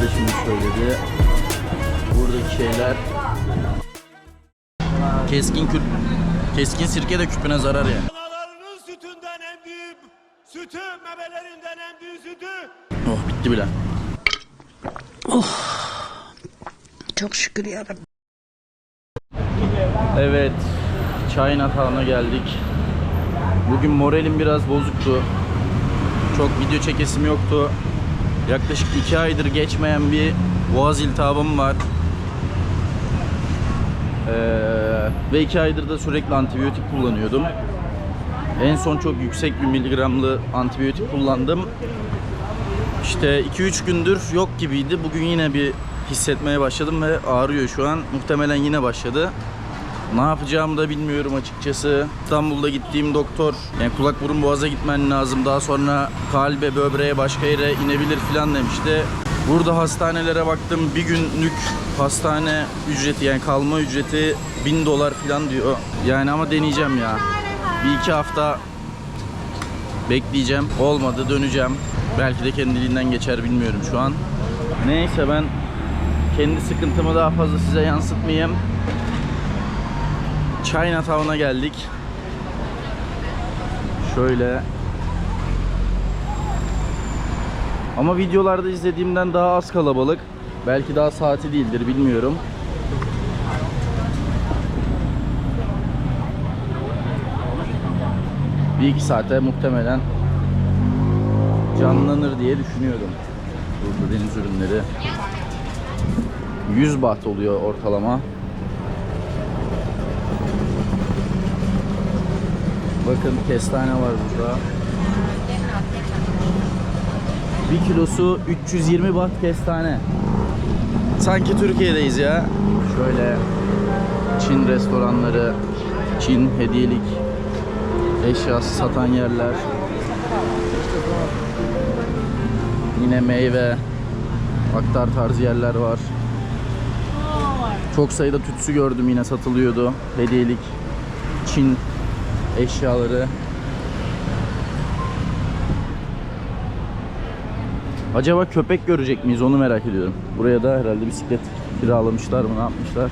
şimdi söyledi. Buradaki şeyler keskin küp keskin sirke de küpüne zarar ya. Analarının sütünden emdiğim sütü, memelerinden emdiği sütü Oh bitti bile. Çok şükür yarabbim. Evet, Chinatown'a geldik. Bugün moralim biraz bozuktu. Çok video çekesim yoktu. Yaklaşık iki aydır geçmeyen bir boğaz iltihabım var. Ee, ve iki aydır da sürekli antibiyotik kullanıyordum. En son çok yüksek bir miligramlı antibiyotik kullandım. İşte 2-3 gündür yok gibiydi. Bugün yine bir hissetmeye başladım ve ağrıyor şu an. Muhtemelen yine başladı. Ne yapacağımı da bilmiyorum açıkçası. İstanbul'da gittiğim doktor yani kulak burun boğaza gitmen lazım. Daha sonra kalbe, böbreğe, başka yere inebilir falan demişti. Burada hastanelere baktım. Bir günlük hastane ücreti yani kalma ücreti 1000 dolar falan diyor. Yani ama deneyeceğim ya. Bir iki hafta bekleyeceğim. Olmadı döneceğim. Belki de kendiliğinden geçer bilmiyorum şu an. Neyse ben kendi sıkıntımı daha fazla size yansıtmayayım. Chinatown'a geldik. Şöyle. Ama videolarda izlediğimden daha az kalabalık. Belki daha saati değildir bilmiyorum. Bir iki saate muhtemelen canlanır diye düşünüyorum. Burada deniz ürünleri. 100 baht oluyor ortalama. Bakın kestane var burada. 1 kilosu 320 baht kestane. Sanki Türkiye'deyiz ya. Şöyle Çin restoranları, Çin hediyelik eşyası satan yerler. Yine meyve, aktar tarzı yerler var. Çok sayıda tütsü gördüm yine satılıyordu. Hediyelik Çin eşyaları. Acaba köpek görecek miyiz onu merak ediyorum. Buraya da herhalde bisiklet kiralamışlar mı ne yapmışlar.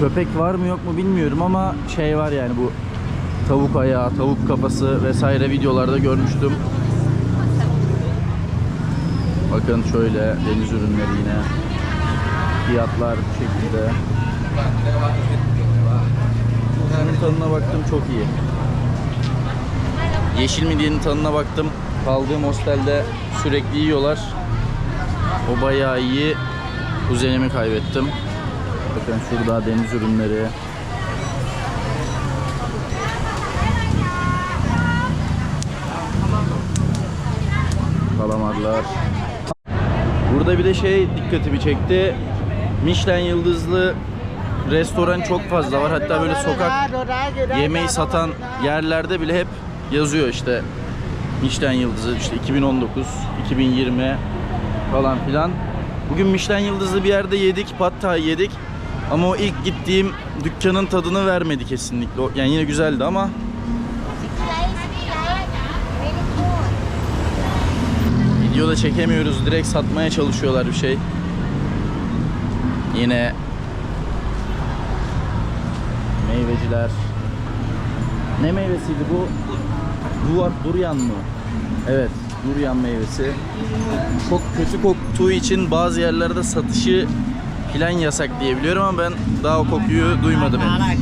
Köpek var mı yok mu bilmiyorum ama şey var yani bu tavuk ayağı, tavuk kafası vesaire videolarda görmüştüm. Bakın şöyle deniz ürünleri yine. Fiyatlar bu şekilde. Bunların tadına baktım çok iyi. Yeşil midyenin tadına baktım. Kaldığım hostelde sürekli yiyorlar. O bayağı iyi. Kuzenimi kaybettim. Bakın şurada deniz ürünleri. Kalamarlar. Burada bir de şey dikkatimi çekti. Michelin yıldızlı restoran çok fazla var. Hatta böyle sokak yemeği satan yerlerde bile hep yazıyor işte Michelin yıldızı işte 2019, 2020 falan filan. Bugün Michelin yıldızlı bir yerde yedik, pad thai yedik. Ama o ilk gittiğim dükkanın tadını vermedi kesinlikle. Yani yine güzeldi ama videoda çekemiyoruz. Direkt satmaya çalışıyorlar bir şey. Yine meyveciler. Ne meyvesiydi bu? Duvar, duryan mı? Evet, duryan meyvesi. Çok kötü koktuğu için bazı yerlerde satışı filan yasak diye biliyorum ama ben daha o kokuyu duymadım henüz.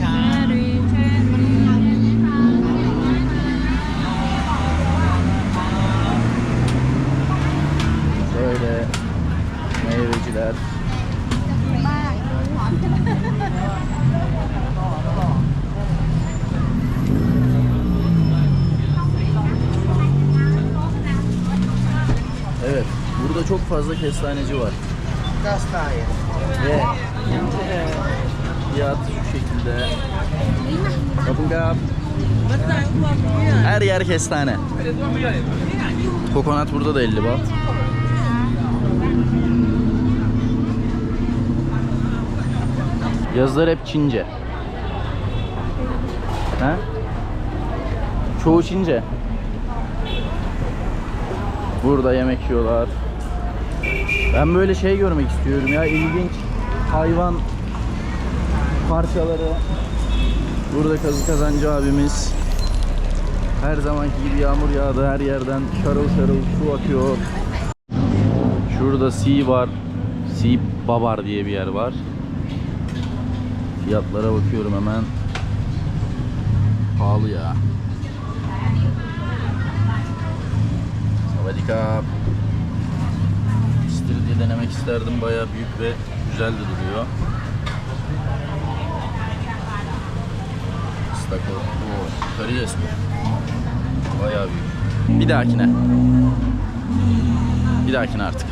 Burada çok fazla kestaneci var. Ve fiyat şu şekilde. Kapın kap. Her yer kestane. Kokonat burada da 50 baht. Yazılar hep Çince. He? Çoğu Çince. Burada yemek yiyorlar. Ben böyle şey görmek istiyorum ya ilginç hayvan parçaları. Burada kazı kazancı abimiz. Her zamanki gibi yağmur yağdı her yerden şarıl şarıl su akıyor. Şurada Sea var. Sea Babar diye bir yer var. Fiyatlara bakıyorum hemen. Pahalı ya. Savadika. İstiridye denemek isterdim. Bayağı büyük ve güzel de duruyor. İstakoz. Oo, karides bu. Bayağı büyük. Bir dahakine. Bir dahakine artık.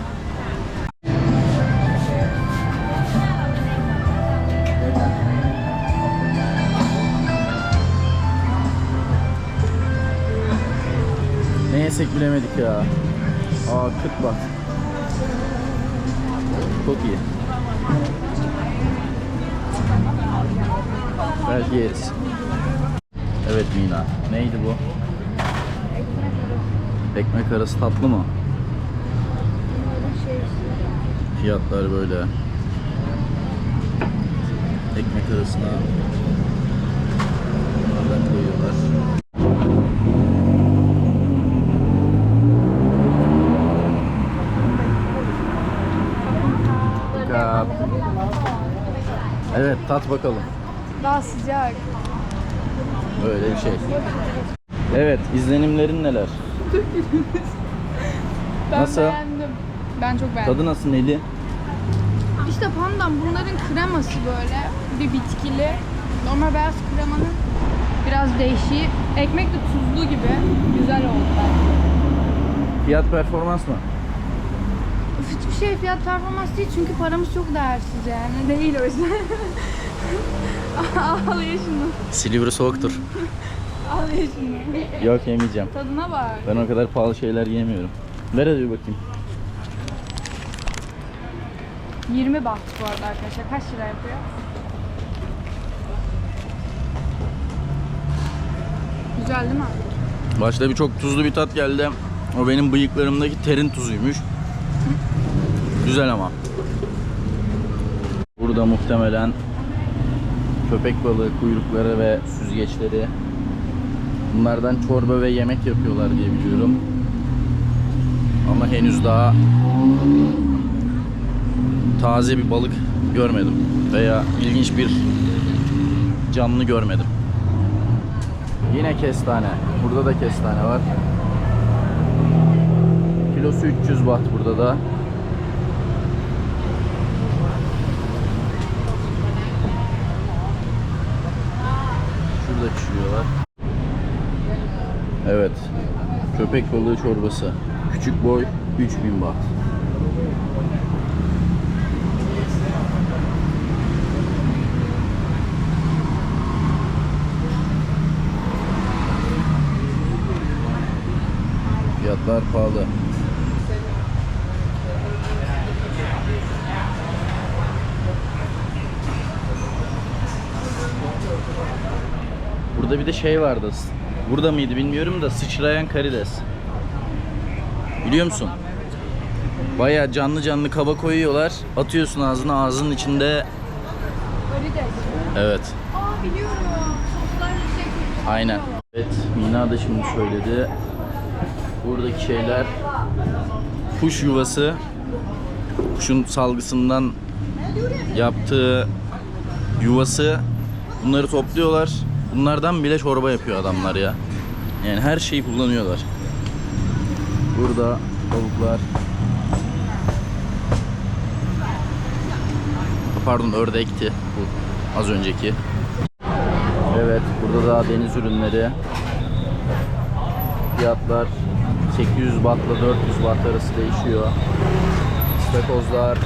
Ne yesek bilemedik ya. Aa 40 bak. Çok iyi. Belki yeriz. Evet Mina. Neydi bu? Ekmek arası tatlı mı? Fiyatlar böyle. Ekmek arasına bunlardan koyuyorlar. Kap. Evet tat bakalım. Daha sıcak. Öyle bir şey. Evet izlenimlerin neler? Ben Nasıl? beğendim. Ben çok beğendim. Tadı nasıl Neli? İşte pandan bunların kreması böyle bir bitkili. Normal beyaz kremanın biraz değişiği. Ekmek de tuzlu gibi. Güzel oldu bence. Fiyat performans mı? Hiçbir şey fiyat performans değil çünkü paramız çok değersiz yani. Değil o yüzden. Ye şunu. Silivri soğuktur. Ye şunu. Yok yemeyeceğim. Tadına bak. Ben o kadar pahalı şeyler yemiyorum. Ver hadi bir bakayım. 20 baht bu arada arkadaşlar. Kaç lira yapıyor? Güzel değil mi? Başta bir çok tuzlu bir tat geldi. O benim bıyıklarımdaki terin tuzuymuş. Güzel ama. Burada muhtemelen köpek balığı kuyrukları ve süzgeçleri bunlardan çorba ve yemek yapıyorlar diye biliyorum. Ama henüz daha taze bir balık görmedim veya ilginç bir canlı görmedim. Yine kestane. Burada da kestane var. Kilosu 300 baht burada da. Şurada pişiriyorlar. Evet. Köpek balığı çorbası. Küçük boy 3000 baht. Fiyatlar pahalı. Burada bir de şey vardı. Burada mıydı bilmiyorum da sıçrayan karides. Biliyor musun? Baya canlı canlı kaba koyuyorlar. Atıyorsun ağzına ağzının içinde. Karides. Evet. Aa biliyorum. Soslar. Aynen. Evet, Mina da şimdi söyledi. Buradaki şeyler kuş yuvası. Kuşun salgısından yaptığı yuvası. Bunları topluyorlar. Bunlardan bile çorba yapıyor adamlar ya. Yani her şeyi kullanıyorlar. Burada tavuklar. Pardon ördekti bu az önceki. Evet, burada da deniz ürünleri. Fiyatlar 800 bahtla 400 baht arası değişiyor. İstakozlar.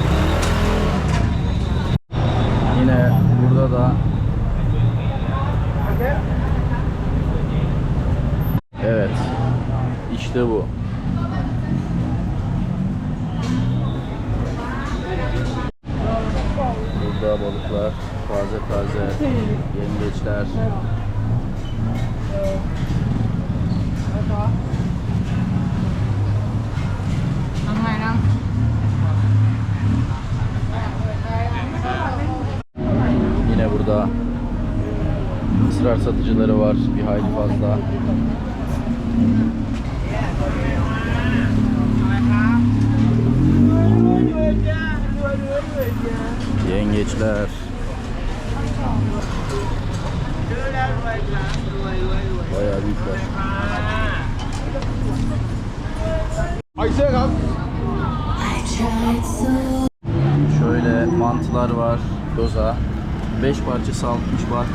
Yine burada da İşte bu. Burada balıklar taze taze, yengeçler. Yine burada ısrar satıcıları var bir hayli fazla. Yengeçler. Bayağı büyükler. Şöyle mantılar var. Doza. 5 parçası 60 baht.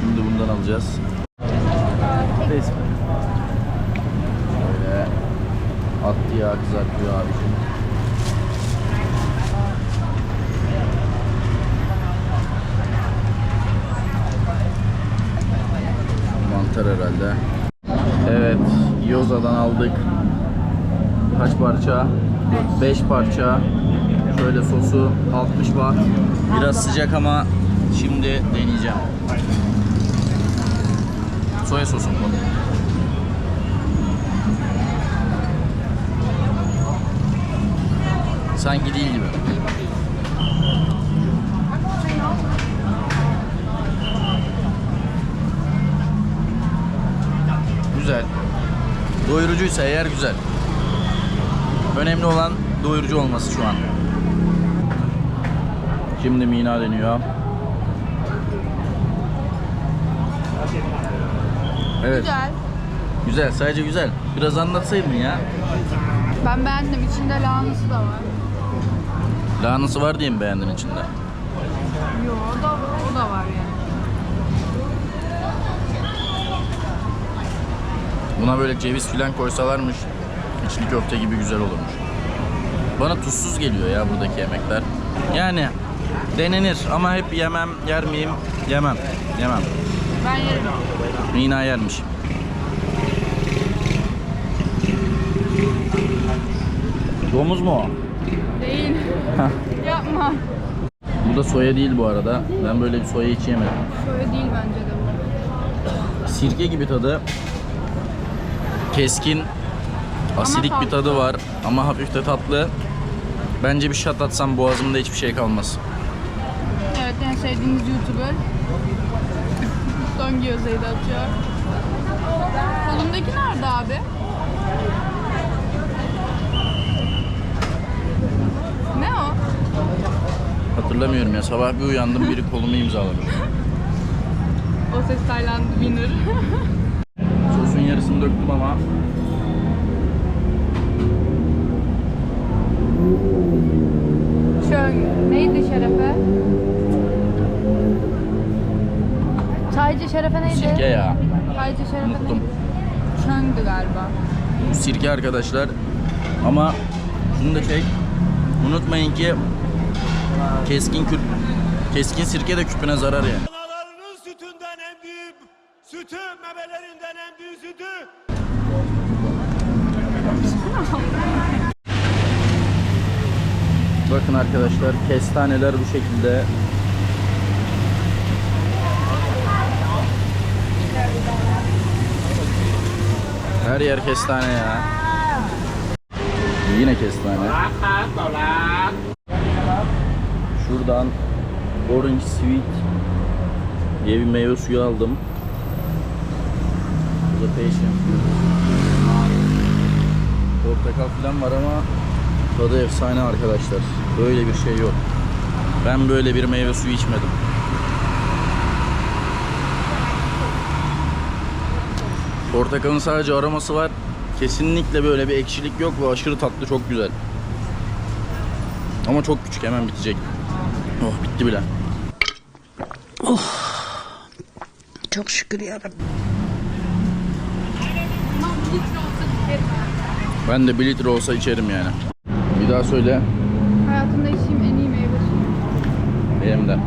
Şimdi bundan alacağız. Neyse. Şöyle attı yağ kızartıyor abicim. Mantar herhalde. Evet, Yoza'dan aldık. Kaç parça? 5 parça. Şöyle sosu 60 baht. Biraz sıcak ama şimdi deneyeceğim. Soya sosum bu. Sanki değil gibi. Güzel. Doyurucuysa eğer güzel. Önemli olan doyurucu olması şu an. Şimdi Mina deniyor. Evet. Güzel. Güzel. Sadece güzel. Biraz anlatsaydın ya. Ben beğendim. İçinde lahanası da var. Lahanası var diye mi beğendin içinde? Yo o da, o da var yani. Buna böyle ceviz filan koysalarmış içli köfte gibi güzel olurmuş. Bana tuzsuz geliyor ya buradaki yemekler. Yani denenir ama hep yemem, yer miyim? Yemem, yemem. Ben yerim. Mina yermiş. Domuz mu o? Değil. Yapma. Bu da soya değil bu arada. Ben böyle bir soya hiç yemedim. Şöyle değil bence de bu. Sirke gibi tadı. Keskin, asidik bir tadı var ama hafif de tatlı. Bence bir şat atsam boğazımda hiçbir şey kalmaz. Evet en sevdiğiniz YouTuber. Son gözeydi atıyor. Kolundaki nerede abi? Ne o? Hatırlamıyorum ya sabah bir uyandım biri kolumu imzalamış. O ses Tayland winner. Yarısını döktüm ama Şön. Neydi şerefe? Çaycı şerefe neydi? sirke ya. Çaycı şerefe Unuttum. neydi? Şöndü galiba. Bu sirke arkadaşlar. Ama şunu da çek. Unutmayın ki keskin küp, keskin sirke de küpüne zarar yani. Sütü, memelerinden emdiği sütü Bakın arkadaşlar kestaneler bu şekilde. Her yer kestane ya. Yine kestane. Şuradan Orange Sweet diye bir meyve suyu aldım. Fruit. Portakal falan var ama tadı efsane arkadaşlar. Böyle bir şey yok. Ben böyle bir meyve suyu içmedim. Portakalın sadece aroması var. Kesinlikle böyle bir ekşilik yok ve aşırı tatlı çok güzel. Ama çok küçük hemen bitecek. Oh bitti bile. Çok şükür yarabbim. Ben de 1 litre olsa içerim yani. Bir daha söyle. Hayatımda içtiğim en iyi meyve suyu. Benim de.